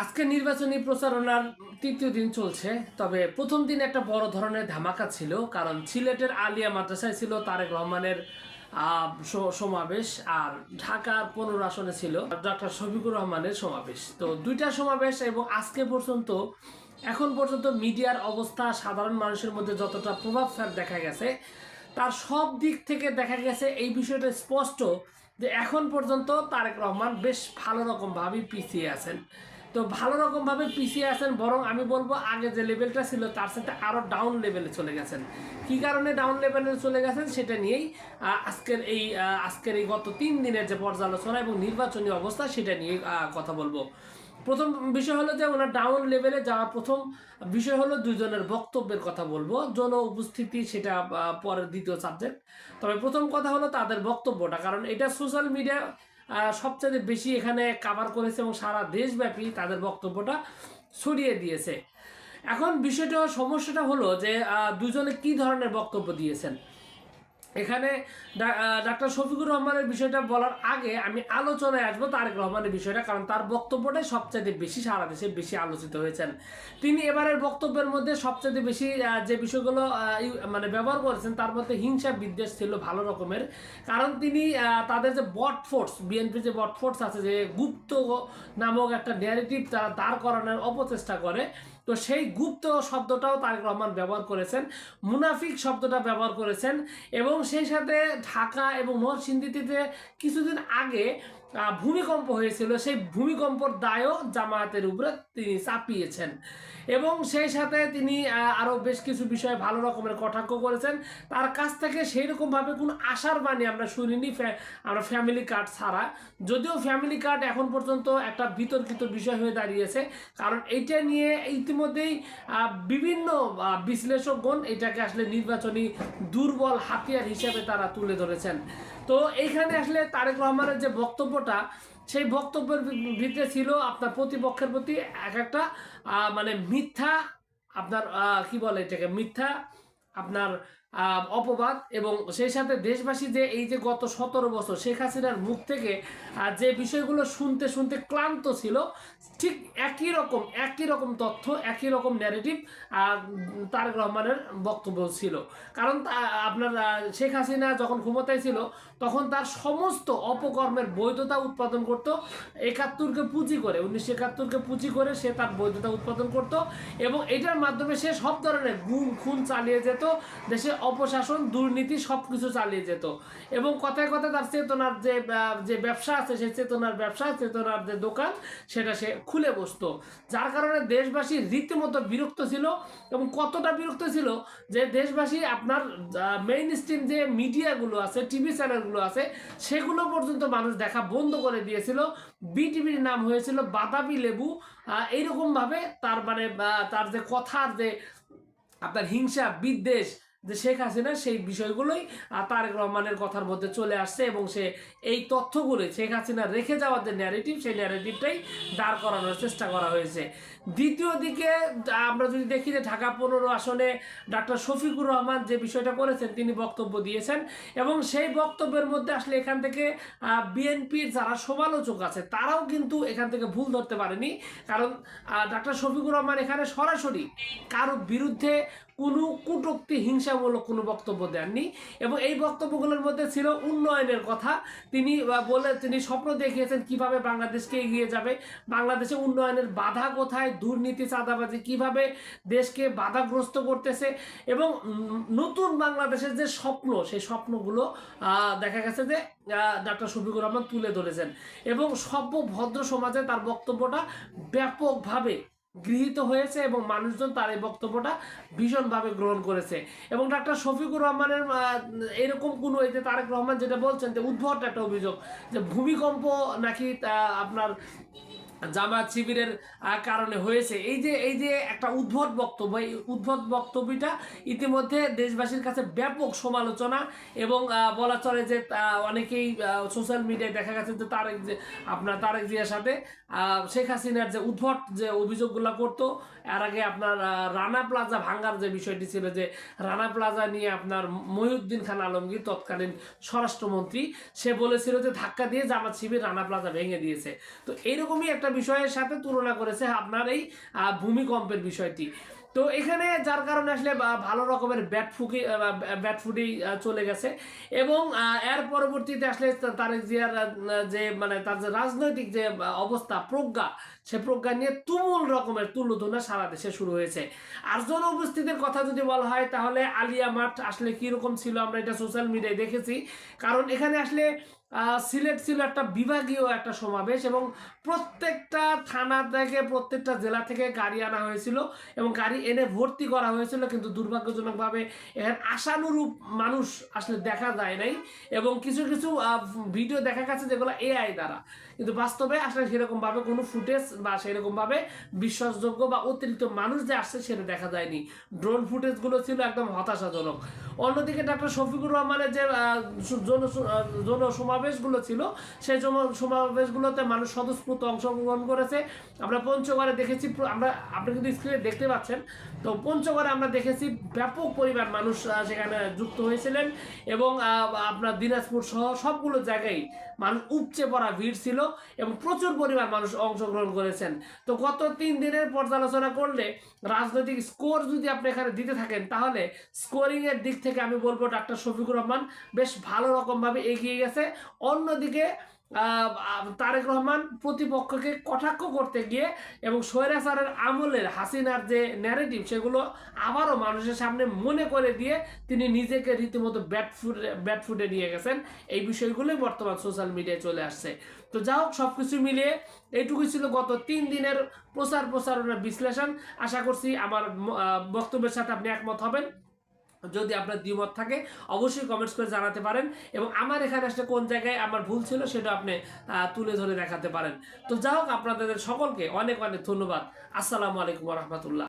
আজকে নির্বাচনী প্রচারণার তৃতীয় দিন চলছে, তবে প্রথম দিন একটা বড় ধরনের ধামাকা ছিল, কারণ সিলেটের আলিয়া মাদ্রাসায় ছিল তারেক রহমানের সমাবেশ আর ঢাকার পনেরো আসনে ছিল ডক্টর শফিকুর রহমানের সমাবেশ। তো দুইটা সমাবেশ এবং আজকে পর্যন্ত, এখন পর্যন্ত মিডিয়ার অবস্থা সাধারণ মানুষের মধ্যে যতটা প্রভাব ফেল দেখা গেছে, তার সব দিক থেকে দেখা গেছে এই বিষয়টা স্পষ্ট যে এখন পর্যন্ত তারেক রহমান বেশ ভালো রকমভাবেই পিছিয়ে আছেন। তো ভালো রকমভাবে পিছিয়ে আছেন, বরং আমি বলব আগে যে লেভেলটা ছিল তার সাথে আরও ডাউন লেভেলে চলে গেছেন। কি কারণে ডাউন লেভেলে চলে গেছেন সেটা নিয়েই আজকের এই আজকের এই গত তিন দিনের যে পর্যালোচনা এবং নির্বাচনী অবস্থা সেটা নিয়ে কথা বলব। প্রথম বিষয় হলো যে ওনার ডাউন লেভেলে যাওয়ার প্রথম বিষয় হলো দুজনের বক্তব্যের কথা বলব, জন উপস্থিতি সেটা পরের দ্বিতীয় সাবজেক্ট তবে প্রথম কথা হলো তাদের বক্তব্যটা, কারণ এটা সোশ্যাল মিডিয়া সবচেয়ে বেশি এখানে কাভার করেছে এবং সারা দেশব্যাপী তাদের বক্তব্যটা ছড়িয়ে দিয়েছে। এখন বিষয়টা, সমস্যাটা হলো যে দুজনে কি ধরনের বক্তব্য দিয়েছেন? এখানে ডাক্তার শফিকুর রহমানের বিষয়টা বলার আগে আমি আলোচনায় আসব তারেক রহমানের বিষয়টা, কারণ তার বক্তব্যটাই সবচাইতে বেশি সারা দেশে বেশি আলোচিত হয়েছেন। তিনি এবারের বক্তব্যের মধ্যে সবচাইতে বেশি যে বিষয়গুলো মানে ব্যবহার করেছেন, তার মধ্যে হিংসা বিদ্বেষ ছিল ভালো রকমের। কারণ তিনি তাদের যে বট ফোর্স, বিএনপি যে বট ফোর্স আছে, যে গুপ্ত নামক একটা ন্যারেটিভ তারা দাঁড় করানোর অপচেষ্টা করে তো সেই গুপ্ত শব্দটাও তারেক রহমান ব্যবহার করেছেন, মুনাফিক শব্দটা ব্যবহার করেছেন এবং সেই সাথে ঢাকা এবং নরসিংদীতে কিছুদিন আগে ভূমিকম্প হয়েছিল, সেই ভূমিকম্পর দায়ও জামায়াতের উপরে তিনি চাপিয়েছেন। এবং সেই সাথে তিনি আরও বেশ কিছু বিষয়ে ভালো রকমের কটাক্ষ করেছেন। তার কাছ থেকে সেই রকমভাবে কোনো আশার বাণী আমরা শুনিনি আমরা ফ্যামিলি কার্ড ছাড়া। যদিও ফ্যামিলি কার্ড এখন পর্যন্ত একটা বিতর্কিত বিষয় হয়ে দাঁড়িয়েছে, কারণ এইটা নিয়ে ইতিমধ্যেই বিভিন্ন বিশ্লেষকগণ এটাকে আসলে নির্বাচনী দুর্বল হাতিয়ার হিসেবে তারা তুলে ধরেছেন। তো এইখানে আসলে তারেক রহমানের যে বক্তব্যটা সেই বক্তব্যের ভিতরে ছিল আপনার প্রতিপক্ষের প্রতি এক একটা মানে মিথ্যা আপনার কি বলে এটাকে? মিথ্যা আপনার অপবাদ এবং সেই সাথে দেশবাসী যে এই যে গত সতেরো বছর শেখ হাসিনার মুখ থেকে যে বিষয়গুলো শুনতে শুনতে ক্লান্ত ছিল, ঠিক একই রকম একই রকম তথ্য, একই রকম ন্যারেটিভ তারেক রহমানের বক্তব্য ছিল। কারণ আপনার শেখ হাসিনা যখন ক্ষমতায় ছিল, তখন তার সমস্ত অপকর্মের বৈধতা উৎপাদন করত, একাত্তরকে পুঁজি করে, উনিশশো একাত্তরকে পুঁজি করে সে তার বৈধতা উৎপাদন করত এবং এটার মাধ্যমে সে সব ধরনের গুম, খুন চালিয়ে যেত, দেশে অপশাসন, দুর্নীতি সব কিছু চালিয়ে যেত। এবং কথায় কথায় তার চেতনার যে যে ব্যবসা আছে, সেই চেতনার ব্যবসা, চেতনার যে দোকান, সেটা সে খুলে বসতো। যার কারণে দেশবাসী রীতিমতো বিরক্ত ছিল এবং কতটা বিরক্ত ছিল যে দেশবাসী আপনার মেইন স্ট্রিম যে মিডিয়াগুলো আছে, টিভি চ্যানেলগুলো আছে, সেগুলো পর্যন্ত মানুষ দেখা বন্ধ করে দিয়েছিল। বিটিভির নাম হয়েছিল বাতাবি লেবু। এইরকমভাবে তার মানে তার যে কথার যে আপনার হিংসা, বিদ্বেষ যে শেখ হাসিনা সেই বিষয়গুলোই তারেক রহমানের কথার মধ্যে চলে আসছে এবং সে এই তথ্যগুলো শেখ হাসিনা রেখে যাওয়ার যে ন্যারেটিভ সেই ন্যারেটিভটাই দাঁড় করানোর চেষ্টা করা হয়েছে। দ্বিতীয় দিকে আমরা যদি দেখি যে ঢাকা পনেরো আসনে ডাক্তার শফিকুর রহমান যে বিষয়টা করেছেন, তিনি বক্তব্য দিয়েছেন এবং সেই বক্তব্যের মধ্যে আসলে এখান থেকে বিএনপির যারা সমালোচক আছে, তারাও কিন্তু এখান থেকে ভুল ধরতে পারেনি। কারণ ডাক্তার শফিকুর রহমান এখানে সরাসরি কারও বিরুদ্ধে কোনো কটূক্তি হিংসামূলক কোনো বক্তব্য দেননি এবং এই বক্তব্যগুলোর মধ্যে ছিল উন্নয়নের কথা। তিনি বলে, তিনি স্বপ্ন দেখিয়েছেন কীভাবে বাংলাদেশকে এগিয়ে যাবে, বাংলাদেশে উন্নয়নের বাধা কোথায় দুর্নীতি, চাঁদাবাজি কীভাবে দেশকে বাধাগ্রস্ত করতেছে এবং নতুন বাংলাদেশের যে স্বপ্ন, সেই স্বপ্নগুলো দেখা গেছে যে ডাক্তার শফিকুর রহমান তুলে ধরেছেন এবং সভ্য ভদ্র সমাজে তার বক্তব্যটা ব্যাপকভাবে গৃহীত হয়েছে এবং মানুষজন তার এই বক্তব্যটা ভীষণভাবে গ্রহণ করেছে। এবং ডাক্তার শফিকুর রহমানের এরকম কোনো এই যে তারেক রহমান যেটা বলছেন যে উদ্ভট একটা অভিযোগ যে ভূমিকম্প নাকি আপনার জামাত শিবিরের কারণে হয়েছে। এই যে এই যে একটা উদ্ভট বক্তব্য, এই উদ্ভট বক্তব্যটা ইতিমধ্যে দেশবাসীর কাছে ব্যাপক সমালোচনা এবং বলা চলে যে অনেকেই সোশ্যাল মিডিয়ায় দেখা গেছে যে তারেক যে, আপনার তারেক জিয়ার সাথে শেখ হাসিনার যে উদ্ভট যে অভিযোগগুলো করতো, এর আগে আপনার রানা প্লাজা ভাঙ্গার যে বিষয়টি ছিল যে, রানা প্লাজা নিয়ে আপনার মহিউদ্দিন খান আলমগীর তৎকালীন স্বরাষ্ট্রমন্ত্রী, সে বলেছিল যে ধাক্কা দিয়ে জামাত শিবির রানা প্লাজা ভেঙে দিয়েছে। তো এইরকমই একটা বিষয়ের সাথে তুলনা করেছে আপনার এই ভূমিকম্পের বিষয়টি। তো এখানে যার কারণে আসলে ভালো রকমের ব্যাট ফুকি ব্যাট ফুটি চলে গেছে। এবং এর পরবর্তীতে আসলে তারেক জিয়ার যে মানে তার যে রাজনৈতিক যে অবস্থা, প্রজ্ঞা, সে প্রজ্ঞা নিয়ে তুমুল রকমের তুল্যধনা সারা দেশে শুরু হয়েছে। আর জন উপস্থিতির কথা যদি বলা হয়, তাহলে আলিয়া মাঠ আসলে কীরকম ছিল আমরা এটা সোশ্যাল মিডিয়ায় দেখেছি। কারণ এখানে আসলে সিলেট ছিল একটা বিভাগীয় একটা সমাবেশ এবং প্রত্যেকটা থানা থেকে, প্রত্যেকটা জেলা থেকে গাড়ি আনা হয়েছিল এবং গাড়ি এনে ভর্তি করা হয়েছিল কিন্তু দুর্ভাগ্যজনকভাবে এখানে আশানুরূপ মানুষ আসলে দেখা যায় নাই এবং কিছু কিছু ভিডিও দেখা গেছে যেগুলো এআই দ্বারা। কিন্তু বাস্তবে আসলে সেরকমভাবে কোনো ফুটেজ বা সেরকমভাবে বিশ্বাসযোগ্য বা অতিরিক্ত মানুষ যে আসছে সেটা দেখা যায়নি। ড্রোন ফুটেজগুলো ছিল একদম হতাশাজনক। অন্যদিকে ডাক্তার শফিকুর রহমানের যে জন সমাবেশগুলো ছিল, সেই সমাবেশগুলোতে মানুষ স্বতঃস্ফূর্ত অংশগ্রহণ করেছে। আমরা পঞ্চগড়ে দেখেছি আমরা, আপনি কিন্তু স্ক্রিনে দেখতে পাচ্ছেন। তো পঞ্চগড়ে আমরা দেখেছি ব্যাপক পরিমাণ মানুষ সেখানে যুক্ত হয়েছিলেন এবং আপনার দিনাজপুর সহ সবগুলো জায়গায় মানুষ উপচে পড়া ভিড় ছিল। এবং প্রচুর পরিমাণ মানুষ অংশগ্রহণ করেছেন। তো গত তিন দিনের পর্যালোচনা করলে রাজনৈতিক স্কোর যদি আপনি এখানে দিতে থাকেন, তাহলে স্কোরিংয়ের দিক থেকে আমি বলব ডাক্তার শফিকুর রহমান বেশ ভালো রকমভাবে এগিয়ে গেছে। অন্যদিকে তারেক রহমান প্রতিপক্ষকে কটাক্ষ করতে গিয়ে এবং স্বৈরাচারের আমলের হাসিনার যে ন্যারেটিভ সেগুলো আবারও মানুষের সামনে মনে করে দিয়ে তিনি নিজেকে রীতিমতো ব্যাট ফুটে ব্যাট ফুটে নিয়ে গেছেন। এই বিষয়গুলোই বর্তমান সোশ্যাল মিডিয়ায় চলে আসছে। তো যা হোক সব কিছু মিলিয়ে এইটুকুই ছিল গত তিন দিনের প্রচার প্রচারণার বিশ্লেষণ। আশা করছি আমার বক্তব্যের সাথে আপনি একমত হবেন। যদি আপনার দ্বিমত থাকে, অবশ্যই কমেন্টস করে জানাতে পারেন এবং আমার এখানে আসলে কোন জায়গায় আমার ভুল ছিল সেটা আপনি তুলে ধরে দেখাতে পারেন। তো যা হোক, আপনাদের সকলকে অনেক অনেক ধন্যবাদ। আসসালামু আলাইকুম রহমতুল্লাহ।